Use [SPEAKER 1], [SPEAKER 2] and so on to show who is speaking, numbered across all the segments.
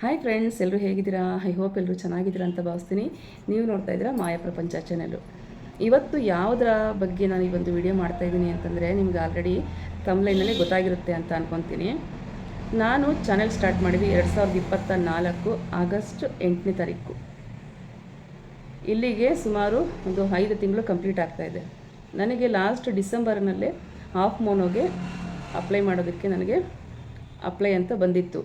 [SPEAKER 1] Hi friends ಎಲ್ಲರೂ ಹೇಗಿದ್ದೀರಾ? I hope ಎಲ್ಲರೂ ಚೆನ್ನಾಗಿದ್ದೀರಾ ಅಂತ ಭಾವಿಸ್ತೀನಿ. ನೀವು ನೋಡ್ತಾ ಇದ್ದೀರಾ ಮಾಯಾ ಪ್ರಪಂಚ ಚಾನೆಲ್ಲು ಇವತ್ತು ಯಾವುದರ ಬಗ್ಗೆ ನಾನು ಈ ಒಂದು ವಿಡಿಯೋ ಮಾಡ್ತಾ ಇದ್ದೀನಿ ಅಂತಂದರೆ ನಿಮ್ಗೆ ಆಲ್ರೆಡಿ ತಮ್ಲೈನಲ್ಲಿ ಗೊತ್ತಾಗಿರುತ್ತೆ ಅಂತ ಅಂದ್ಕೊತೀನಿ ನಾನು ಚಾನೆಲ್ ಸ್ಟಾರ್ಟ್ ಮಾಡಿದ್ವಿ ಎರಡು ಸಾವಿರದ ಇಪ್ಪತ್ತ ನಾಲ್ಕು ಆಗಸ್ಟ್ ಎಂಟನೇ ತಾರೀಕು. ಇಲ್ಲಿಗೆ ಸುಮಾರು ಒಂದು ಐದು ತಿಂಗಳು ಕಂಪ್ಲೀಟ್ ಆಗ್ತಾ ಇದೆ. ನನಗೆ ಲಾಸ್ಟ್ ಡಿಸೆಂಬರ್ನಲ್ಲೇ ಹಾಫ್ ಮೋನೋಗೆ ಅಪ್ಲೈ ಮಾಡೋದಕ್ಕೆ ನನಗೆ ಅಪ್ಲೈ ಅಂತ ಬಂದಿತ್ತು.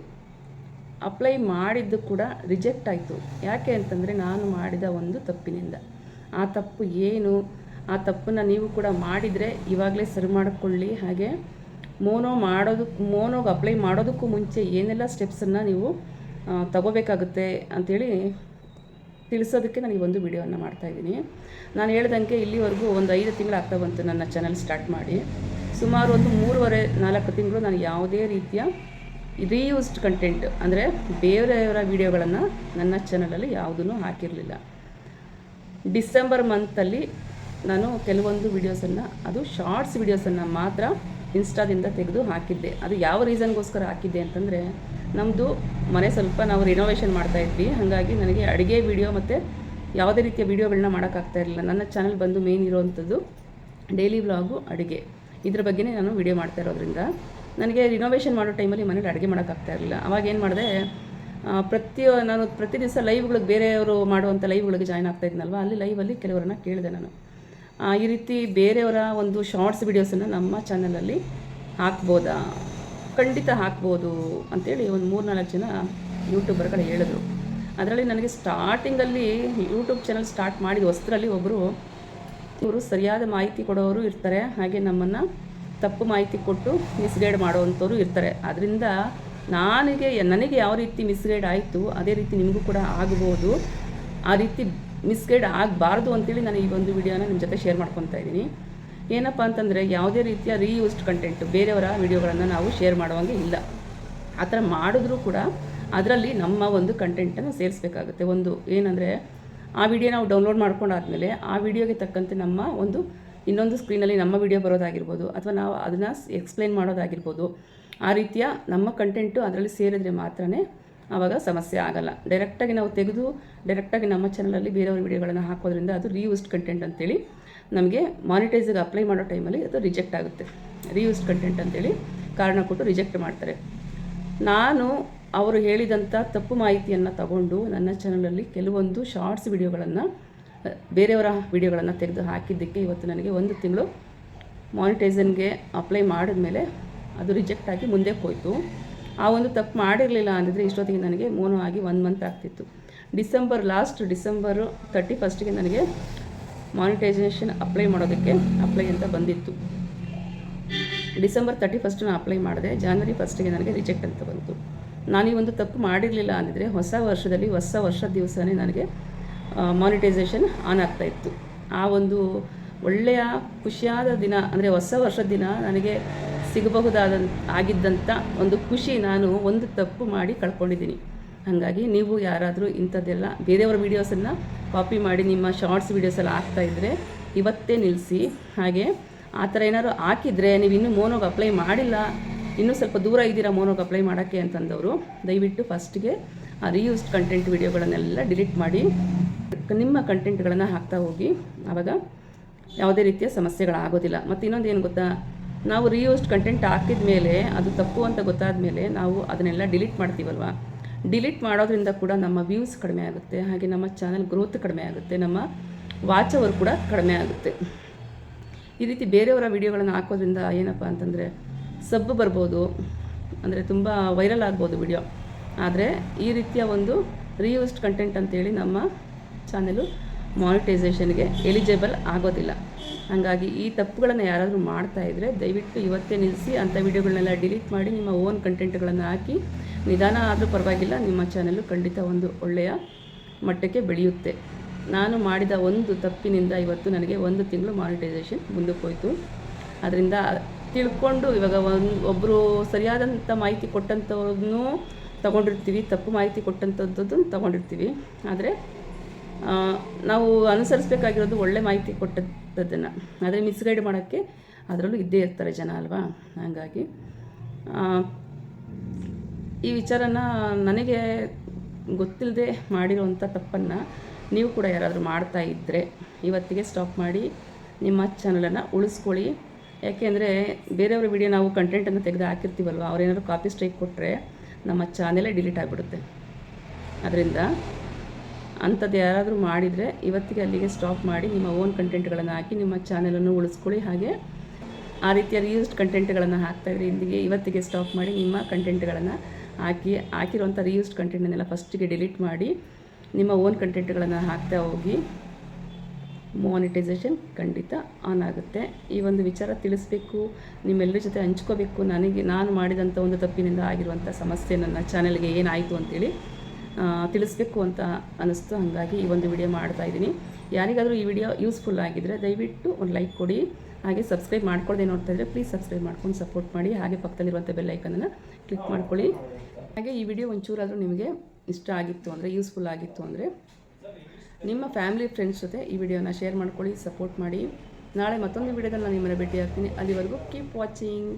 [SPEAKER 1] ಅಪ್ಲೈ ಮಾಡಿದ್ದು ಕೂಡ ರಿಜೆಕ್ಟ್ ಆಯಿತು. ಯಾಕೆ ಅಂತಂದರೆ ನಾನು ಮಾಡಿದ ಒಂದು ತಪ್ಪಿನಿಂದ. ಆ ತಪ್ಪು ಏನು? ಆ ತಪ್ಪನ್ನು ನೀವು ಕೂಡ ಮಾಡಿದರೆ ಇವಾಗಲೇ ಸರಿ ಮಾಡಿಕೊಳ್ಳಿ. ಹಾಗೆ ಮೋನೋ ಮಾಡೋದಕ್ಕೆ ಮೋನೋಗೆ ಅಪ್ಲೈ ಮಾಡೋದಕ್ಕೂ ಮುಂಚೆ ಏನೆಲ್ಲ ಸ್ಟೆಪ್ಸನ್ನು ನೀವು ತಗೋಬೇಕಾಗುತ್ತೆ ಅಂಥೇಳಿ ತಿಳಿಸೋದಕ್ಕೆ ನಾನು ಈ ಒಂದು ವಿಡಿಯೋವನ್ನು ಮಾಡ್ತಾಯಿದ್ದೀನಿ ನಾನು ಹೇಳ್ದಂಗೆ ಇಲ್ಲಿವರೆಗೂ ಒಂದು ಐದು ತಿಂಗಳು ಆಗ್ತಾ ಬಂತು ನನ್ನ ಚಾನಲ್ ಸ್ಟಾರ್ಟ್ ಮಾಡಿ. ಸುಮಾರು ಒಂದು ಮೂರುವರೆ, ನಾಲ್ಕು ತಿಂಗಳು ನಾನು ಯಾವುದೇ ರೀತಿಯ ರೀಯೂಸ್ಡ್ ಕಂಟೆಂಟ್ ಅಂದರೆ ಬೇರೆಯವರ ವಿಡಿಯೋಗಳನ್ನು ನನ್ನ ಚಾನಲಲ್ಲಿ ಯಾವುದೂ ಹಾಕಿರಲಿಲ್ಲ. ಡಿಸೆಂಬರ್ ಮಂತಲ್ಲಿ ನಾನು ಕೆಲವೊಂದು ವೀಡಿಯೋಸನ್ನು ಅದು ಶಾರ್ಟ್ಸ್ ವೀಡಿಯೋಸನ್ನು ಮಾತ್ರ ಇನ್ಸ್ಟಾದಿಂದ ತೆಗೆದು ಹಾಕಿದ್ದೆ. ಅದು ಯಾವ ರೀಸನ್ಗೋಸ್ಕರ ಹಾಕಿದ್ದೆ ಅಂತಂದರೆ ನಮ್ಮದು ಮನೆ ಸ್ವಲ್ಪ ನಾವು ರಿನೋವೇಷನ್ ಮಾಡ್ತಾ ಇದ್ವಿ. ಹಾಗಾಗಿ ನನಗೆ ಅಡುಗೆ ವೀಡಿಯೋ ಮತ್ತು ಯಾವುದೇ ರೀತಿಯ ವೀಡಿಯೋಗಳನ್ನ ಮಾಡೋಕ್ಕಾಗ್ತಾ ಇರಲಿಲ್ಲ. ನನ್ನ ಚಾನಲ್ ಬಂದು ಮೇನ್ ಇರೋವಂಥದ್ದು ಡೈಲಿ ವ್ಲಾಗು ಅಡುಗೆ. ಇದ್ರ ಬಗ್ಗೆನೇ ನಾನು ವಿಡಿಯೋ ಮಾಡ್ತಾ ಇರೋದ್ರಿಂದ ನನಗೆ ರಿನೋವೇಷನ್ ಮಾಡೋ ಟೈಮಲ್ಲಿ ಮನೇಲಿ ಅಡುಗೆ ಮಾಡೋಕ್ಕಾಗ್ತಾ ಇರಲಿಲ್ಲ. ಅವಾಗ ಏನು ಮಾಡಿದೆ ಪ್ರತಿ, ನಾನು ಪ್ರತಿ ದಿವಸ ಲೈವ್ಗಳಿಗೆ ಬೇರೆಯವರು ಮಾಡುವಂಥ ಲೈವ್ಗಳಿಗೆ ಜಾಯ್ನ್ ಆಗ್ತಾ ಇದ್ನಲ್ವ, ಅಲ್ಲಿ ಲೈವಲ್ಲಿ ಕೆಲವರನ್ನ ಕೇಳಿದೆ ನಾನು. ಈ ರೀತಿ ಬೇರೆಯವರ ಒಂದು ಶಾರ್ಟ್ಸ್ ವಿಡಿಯೋಸನ್ನು ನಮ್ಮ ಚಾನಲಲ್ಲಿ ಹಾಕ್ಬೋದಾ? ಖಂಡಿತ ಹಾಕ್ಬೋದು ಅಂತೇಳಿ ಒಂದು ಮೂರು ನಾಲ್ಕು ಜನ ಯೂಟ್ಯೂಬರ್ಗಳು ಹೇಳಿದ್ರು. ಅದರಲ್ಲಿ ನನಗೆ ಸ್ಟಾರ್ಟಿಂಗಲ್ಲಿ ಯೂಟ್ಯೂಬ್ ಚಾನಲ್ ಸ್ಟಾರ್ಟ್ ಮಾಡಿದ ಹೊಸದ್ರಲ್ಲಿ ಒಬ್ಬರು ಇವರು ಸರಿಯಾದ ಮಾಹಿತಿ ಕೊಡೋರು ಇರ್ತಾರೆ, ಹಾಗೆ ನಮ್ಮನ್ನು ತಪ್ಪು ಮಾಹಿತಿ ಕೊಟ್ಟು ಮಿಸ್ಗೈಡ್ ಮಾಡೋವಂಥವ್ರು ಇರ್ತಾರೆ. ಅದರಿಂದ ನನಗೆ ನನಗೆ ಯಾವ ರೀತಿ ಮಿಸ್ಗೈಡ್ ಆಯಿತು, ಅದೇ ರೀತಿ ನಿಮಗೂ ಕೂಡ ಆಗ್ಬೋದು. ಆ ರೀತಿ ಮಿಸ್ಗೈಡ್ ಆಗಬಾರ್ದು ಅಂತೇಳಿ ನಾನು ಈ ಒಂದು ವಿಡಿಯೋನ ನಿಮ್ಮ ಜೊತೆ ಶೇರ್ ಮಾಡ್ಕೊತಾ ಇದ್ದೀನಿ. ಏನಪ್ಪ ಅಂತಂದರೆ ಯಾವುದೇ ರೀತಿಯ ರೀಯೂಸ್ಡ್ ಕಂಟೆಂಟು ಬೇರೆಯವರ ವಿಡಿಯೋಗಳನ್ನು ನಾವು ಶೇರ್ ಮಾಡುವಂಗೆ ಇಲ್ಲ. ಆ ಥರ ಮಾಡಿದ್ರೂ ಕೂಡ ಅದರಲ್ಲಿ ನಮ್ಮ ಒಂದು ಕಂಟೆಂಟನ್ನು ಸೇರಿಸ್ಬೇಕಾಗುತ್ತೆ. ಒಂದು ಏನಂದರೆ ಆ ವಿಡಿಯೋ ನಾವು ಡೌನ್ಲೋಡ್ ಮಾಡ್ಕೊಂಡಾದ್ಮೇಲೆ ಆ ವಿಡಿಯೋಗೆ ತಕ್ಕಂತೆ ನಮ್ಮ ಒಂದು ಇನ್ನೊಂದು ಸ್ಕ್ರೀನಲ್ಲಿ ನಮ್ಮ ವಿಡಿಯೋ ಬರೋದಾಗಿರ್ಬೋದು ಅಥವಾ ನಾವು ಅದನ್ನು ಎಕ್ಸ್ಪ್ಲೈನ್ ಮಾಡೋದಾಗಿರ್ಬೋದು, ಆ ರೀತಿಯ ನಮ್ಮ ಕಂಟೆಂಟು ಅದರಲ್ಲಿ ಸೇರಿದ್ರೆ ಮಾತ್ರನೇ ಆವಾಗ ಸಮಸ್ಯೆ ಆಗಲ್ಲ. ಡೈರೆಕ್ಟಾಗಿ ನಾವು ತೆಗೆದು ಡೈರೆಕ್ಟಾಗಿ ನಮ್ಮ ಚಾನಲಲ್ಲಿ ಬೇರೆಯವ್ರ ವಿಡಿಯೋಗಳನ್ನು ಹಾಕೋದ್ರಿಂದ ಅದು ರೀಯೂಸ್ಡ್ ಕಂಟೆಂಟ್ ಅಂತೇಳಿ ನಮಗೆ ಮಾನಿಟೈಸಿಗೆ ಅಪ್ಲೈ ಮಾಡೋ ಟೈಮಲ್ಲಿ ಅದು ರಿಜೆಕ್ಟ್ ಆಗುತ್ತೆ. ರೀಯೂಸ್ಡ್ ಕಂಟೆಂಟ್ ಅಂತೇಳಿ ಕಾರಣ ಕೊಟ್ಟು ರಿಜೆಕ್ಟ್ ಮಾಡ್ತಾರೆ. ನಾನು ಅವರು ಹೇಳಿದಂಥ ತಪ್ಪು ಮಾಹಿತಿಯನ್ನು ತಗೊಂಡು ನನ್ನ ಚಾನಲಲ್ಲಿ ಕೆಲವೊಂದು ಶಾರ್ಟ್ಸ್ ವಿಡಿಯೋಗಳನ್ನು ಬೇರೆಯವರ ವಿಡಿಯೋಗಳನ್ನು ತೆಗೆದು ಹಾಕಿದ್ದಕ್ಕೆ ಇವತ್ತು ನನಗೆ ಒಂದು ತಿಂಗಳು ಮಾನಿಟೈಸನ್ಗೆ ಅಪ್ಲೈ ಮಾಡಿದ್ಮೇಲೆ ಅದು ರಿಜೆಕ್ಟ್ ಆಗಿ ಮುಂದೆ ಹೋಯಿತು. ಆ ಒಂದು ತಪ್ಪು ಮಾಡಿರಲಿಲ್ಲ ಅಂದಿದ್ರೆ ಇಷ್ಟೊತ್ತಿಗೆ ನನಗೆ ಮೋನೋ ಆಗಿ ಒನ್ ಮಂತ್ ಆಗ್ತಿತ್ತು. ಡಿಸೆಂಬರ್ ಲಾಸ್ಟ್ ಡಿಸೆಂಬರು ತರ್ಟಿ ಫಸ್ಟಿಗೆ ನನಗೆ ಮಾನಿಟೈಸೇಷನ್ ಅಪ್ಲೈ ಮಾಡೋದಕ್ಕೆ ಅಪ್ಲೈ ಅಂತ ಬಂದಿತ್ತು. ಡಿಸೆಂಬರ್ ತರ್ಟಿ ಫಸ್ಟ್ ನಾನು ಅಪ್ಲೈ ಮಾಡಿದೆ ಜಾನ್ವರಿ ಫಸ್ಟಿಗೆ ನನಗೆ ರಿಜೆಕ್ಟ್ ಅಂತ ಬಂತು. ನಾನು ಈ ಒಂದು ತಪ್ಪು ಮಾಡಿರಲಿಲ್ಲ ಅಂದಿದ್ರೆ ಹೊಸ ವರ್ಷದಲ್ಲಿ, ಹೊಸ ವರ್ಷದ ದಿವಸನೇ ನನಗೆ ಮಾನಿಟೈಸೇಷನ್ ಆನ್ ಆಗ್ತಾ ಇತ್ತು. ಆ ಒಂದು ಒಳ್ಳೆಯ ಖುಷಿಯಾದ ದಿನ, ಅಂದರೆ ಹೊಸ ವರ್ಷದ ದಿನ ನನಗೆ ಸಿಗಬಹುದಾದ ಆಗಿದ್ದಂಥ ಒಂದು ಖುಷಿ ನಾನು ಒಂದು ತಪ್ಪು ಮಾಡಿ ಕಳ್ಕೊಂಡಿದ್ದೀನಿ. ಹಾಗಾಗಿ ನೀವು ಯಾರಾದರೂ ಇಂಥದ್ದೆಲ್ಲ ಬೇರೆಯವರ ವೀಡಿಯೋಸನ್ನು ಕಾಪಿ ಮಾಡಿ ನಿಮ್ಮ ಶಾರ್ಟ್ಸ್ ವೀಡಿಯೋಸೆಲ್ಲ ಹಾಕ್ತಾ ಇದ್ದರೆ ಇವತ್ತೇ ನಿಲ್ಲಿಸಿ ಹಾಗೆ ಆ ಥರ ಏನಾದ್ರು ಹಾಕಿದರೆ ನೀವು ಇನ್ನೂ ಮೋನೋಗೆ ಅಪ್ಲೈ ಮಾಡಿಲ್ಲ, ಇನ್ನೂ ಸ್ವಲ್ಪ ದೂರ ಇದ್ದೀರಾ ಮೋನೋಗೆ ಅಪ್ಲೈ ಮಾಡೋಕ್ಕೆ ಅಂತಂದವರು, ದಯವಿಟ್ಟು ಫಸ್ಟ್ಗೆ ಆ ರೀಯೂಸ್ಡ್ ಕಂಟೆಂಟ್ ವೀಡಿಯೋಗಳನ್ನೆಲ್ಲ ಡಿಲೀಟ್ ಮಾಡಿ. ನಿಮ್ಮ ಕಂಟೆಂಟ್ಗಳನ್ನು ಹಾಕ್ತಾ ಹೋಗಿ ಆವಾಗ ಯಾವುದೇ ರೀತಿಯ ಸಮಸ್ಯೆಗಳಾಗೋದಿಲ್ಲ. ಮತ್ತು ಇನ್ನೊಂದು ಏನು ಗೊತ್ತಾ? ನಾವು ರೀಯೂಸ್ಡ್ ಕಂಟೆಂಟ್ ಹಾಕಿದ ಮೇಲೆ, ಅದು ತಪ್ಪು ಅಂತ ಗೊತ್ತಾದ ಮೇಲೆ ನಾವು ಅದನ್ನೆಲ್ಲ ಡಿಲೀಟ್ ಮಾಡ್ತೀವಲ್ವ? ಡಿಲೀಟ್ ಮಾಡೋದ್ರಿಂದ ಕೂಡ ನಮ್ಮ ವ್ಯೂಸ್ ಕಡಿಮೆ ಆಗುತ್ತೆ, ಹಾಗೆ ನಮ್ಮ ಚಾನಲ್ ಗ್ರೋತ್ ಕಡಿಮೆ ಆಗುತ್ತೆ, ನಮ್ಮ ವಾಚ್ ಅವರು ಕೂಡ ಕಡಿಮೆ ಆಗುತ್ತೆ. ಈ ರೀತಿ ಬೇರೆಯವರ ವಿಡಿಯೋಗಳನ್ನು ಹಾಕೋದ್ರಿಂದ ಏನಪ್ಪ ಅಂತಂದರೆ ಸಬ್ಬು ಬರ್ಬೋದು, ಅಂದರೆ ತುಂಬ ವೈರಲ್ ಆಗ್ಬೋದು ವಿಡಿಯೋ ಆದರೆ ಈ ರೀತಿಯ ಒಂದು ರೀಯೂಸ್ಡ್ ಕಂಟೆಂಟ್ ಅಂತೇಳಿ ನಮ್ಮ ಚಾನೆಲು ಮಾನಿಟೈಸೇಷನ್ಗೆ ಎಲಿಜಿಬಲ್ ಆಗೋದಿಲ್ಲ. ಹಾಗಾಗಿ ಈ ತಪ್ಪುಗಳನ್ನು ಯಾರಾದರೂ ಮಾಡ್ತಾ ಇದ್ದರೆ ದಯವಿಟ್ಟು ಇವತ್ತೇ ನಿಲ್ಲಿಸಿ ಅಂಥ ವಿಡಿಯೋಗಳನ್ನೆಲ್ಲ ಡಿಲೀಟ್ ಮಾಡಿ ನಿಮ್ಮ ಓನ್ ಕಂಟೆಂಟ್ಗಳನ್ನು ಹಾಕಿ. ನಿಧಾನ ಆದರೂ ಪರವಾಗಿಲ್ಲ, ನಿಮ್ಮ ಚಾನಲು ಖಂಡಿತ ಒಂದು ಒಳ್ಳೆಯ ಮಟ್ಟಕ್ಕೆ ಬೆಳೆಯುತ್ತೆ. ನಾನು ಮಾಡಿದ ಒಂದು ತಪ್ಪಿನಿಂದ ಇವತ್ತು ನನಗೆ ಒಂದು ತಿಂಗಳು ಮಾನಿಟೈಸೇಷನ್ ಮುಂದಕ್ಕೆ ಹೋಯಿತು ಅದರಿಂದ ತಿಳ್ಕೊಂಡು ಇವಾಗ ಒಂದು ಒಬ್ಬರು ಸರಿಯಾದಂಥ ಮಾಹಿತಿ ಕೊಟ್ಟಂಥವ್ರನ್ನೂ ತಗೊಂಡಿರ್ತೀವಿ, ತಪ್ಪು ಮಾಹಿತಿ ಕೊಟ್ಟಂಥದ್ದು ತಗೊಂಡಿರ್ತೀವಿ. ಆದರೆ ನಾವು ಅನುಸರಿಸಬೇಕಾಗಿರೋದು ಒಳ್ಳೆ ಮಾಹಿತಿ ಕೊಟ್ಟದ್ದನ್ನು. ಆದರೆ ಮಿಸ್ಗೈಡ್ ಮಾಡೋಕ್ಕೆ ಅದರಲ್ಲೂ ಇದ್ದೇ ಇರ್ತಾರೆ ಜನ ಅಲ್ವಾ? ಹಾಗಾಗಿ ಈ ವಿಚಾರನ ನನಗೆ ಗೊತ್ತಿಲ್ಲದೆ ಮಾಡಿರುವಂಥ ತಪ್ಪನ್ನು ನೀವು ಕೂಡ ಯಾರಾದರೂ ಮಾಡ್ತಾ ಇದ್ದರೆ ಇವತ್ತಿಗೆ ಸ್ಟಾಪ್ ಮಾಡಿ ನಿಮ್ಮ ಚಾನಲನ್ನು ಉಳಿಸ್ಕೊಳ್ಳಿ. ಯಾಕೆಂದರೆ ಬೇರೆಯವ್ರ ವಿಡಿಯೋ ನಾವು ಕಂಟೆಂಟನ್ನು ತೆಗೆದು ಹಾಕಿರ್ತೀವಲ್ವ? ಅವ್ರೇನಾದ್ರು ಕಾಪಿ ಸ್ಟ್ರೈಕ್ ಕೊಟ್ಟರೆ ನಮ್ಮ ಚಾನೆಲೇ ಡಿಲೀಟ್ ಆಗಿಬಿಡುತ್ತೆ. ಅದರಿಂದ ಅಂಥದ್ದು ಯಾರಾದರೂ ಮಾಡಿದರೆ ಇವತ್ತಿಗೆ ಅಲ್ಲಿಗೆ ಸ್ಟಾಪ್ ಮಾಡಿ ನಿಮ್ಮ ಓನ್ ಕಂಟೆಂಟ್ಗಳನ್ನು ಹಾಕಿ ನಿಮ್ಮ ಚಾನೆಲನ್ನು ಉಳಿಸ್ಕೊಳ್ಳಿ. ಹಾಗೆ ಆ ರೀತಿಯ ರೀಯೂಸ್ಡ್ ಕಂಟೆಂಟ್ಗಳನ್ನು ಹಾಕ್ತಾಯಿದ್ರೆ ಇಂದಿಗೆ ಇವತ್ತಿಗೆ ಸ್ಟಾಪ್ ಮಾಡಿ ನಿಮ್ಮ ಕಂಟೆಂಟ್ಗಳನ್ನು ಹಾಕಿ ಹಾಕಿರುವಂಥ ರೀಯೂಸ್ಡ್ ಕಂಟೆಂಟನ್ನೆಲ್ಲ ಫಸ್ಟಿಗೆ ಡಿಲೀಟ್ ಮಾಡಿ ನಿಮ್ಮ ಓನ್ ಕಂಟೆಂಟ್ಗಳನ್ನು ಹಾಕ್ತಾ ಹೋಗಿ ಮಾನಿಟೈಸೇಷನ್ ಖಂಡಿತ ಆನ್ ಆಗುತ್ತೆ. ಈ ಒಂದು ವಿಚಾರ ತಿಳಿಸ್ಬೇಕು, ನಿಮ್ಮೆಲ್ಲರ ಜೊತೆ ಹಂಚ್ಕೋಬೇಕು. ನನಗೆ, ನಾನು ಮಾಡಿದಂಥ ಒಂದು ತಪ್ಪಿನಿಂದ ಆಗಿರುವಂಥ ಸಮಸ್ಯೆ ನನ್ನ ಚಾನಲ್ಗೆ ಏನಾಯಿತು ಅಂತೇಳಿ ತಿಳಿಸ್ಬೇಕು ಅಂತ ಅನ್ನಿಸ್ತು. ಹಾಗಾಗಿ ಈ ಒಂದು ವಿಡಿಯೋ ಮಾಡ್ತಾ ಇದ್ದೀನಿ. ಯಾರಿಗಾದರೂ ಈ ವಿಡಿಯೋ ಯೂಸ್ಫುಲ್ ಆಗಿದ್ದರೆ ದಯವಿಟ್ಟು ಒಂದು ಲೈಕ್ ಕೊಡಿ. ಹಾಗೆ ಸಬ್ಸ್ಕ್ರೈಬ್ ಮಾಡ್ಕೊಳ್ಳದೆ ನೋಡ್ತಾ ಇದ್ದರೆ ಪ್ಲೀಸ್ ಸಬ್ಸ್ಕ್ರೈಬ್ ಮಾಡ್ಕೊಂಡು ಸಪೋರ್ಟ್ ಮಾಡಿ. ಹಾಗೆ ಪಕ್ಕದಲ್ಲಿರುವಂಥ ಬೆಲ್ ಐಕನನ್ನು ಕ್ಲಿಕ್ ಮಾಡ್ಕೊಳ್ಳಿ. ಹಾಗೆ ಈ ವಿಡಿಯೋ ಒಂಚೂರಾದರೂ ನಿಮಗೆ ಇಷ್ಟ ಆಗಿತ್ತು ಅಂದರೆ ಯೂಸ್ಫುಲ್ ಆಗಿತ್ತು ಅಂದರೆ ನಿಮ್ಮ ಫ್ಯಾಮಿಲಿ ಫ್ರೆಂಡ್ಸ್ ಜೊತೆ ಈ ವಿಡಿಯೋನ ಶೇರ್ ಮಾಡ್ಕೊಳ್ಳಿ ಸಪೋರ್ಟ್ ಮಾಡಿ. ನಾಳೆ ಮತ್ತೊಂದು ವಿಡಿಯೋದಲ್ಲಿ ನಾನು ನಿಮ್ಮನ್ನು ಭೇಟಿ ಆಗ್ತೀನಿ ಅಲ್ಲಿವರೆಗೂ ಕೀಪ್ ವಾಚಿಂಗ್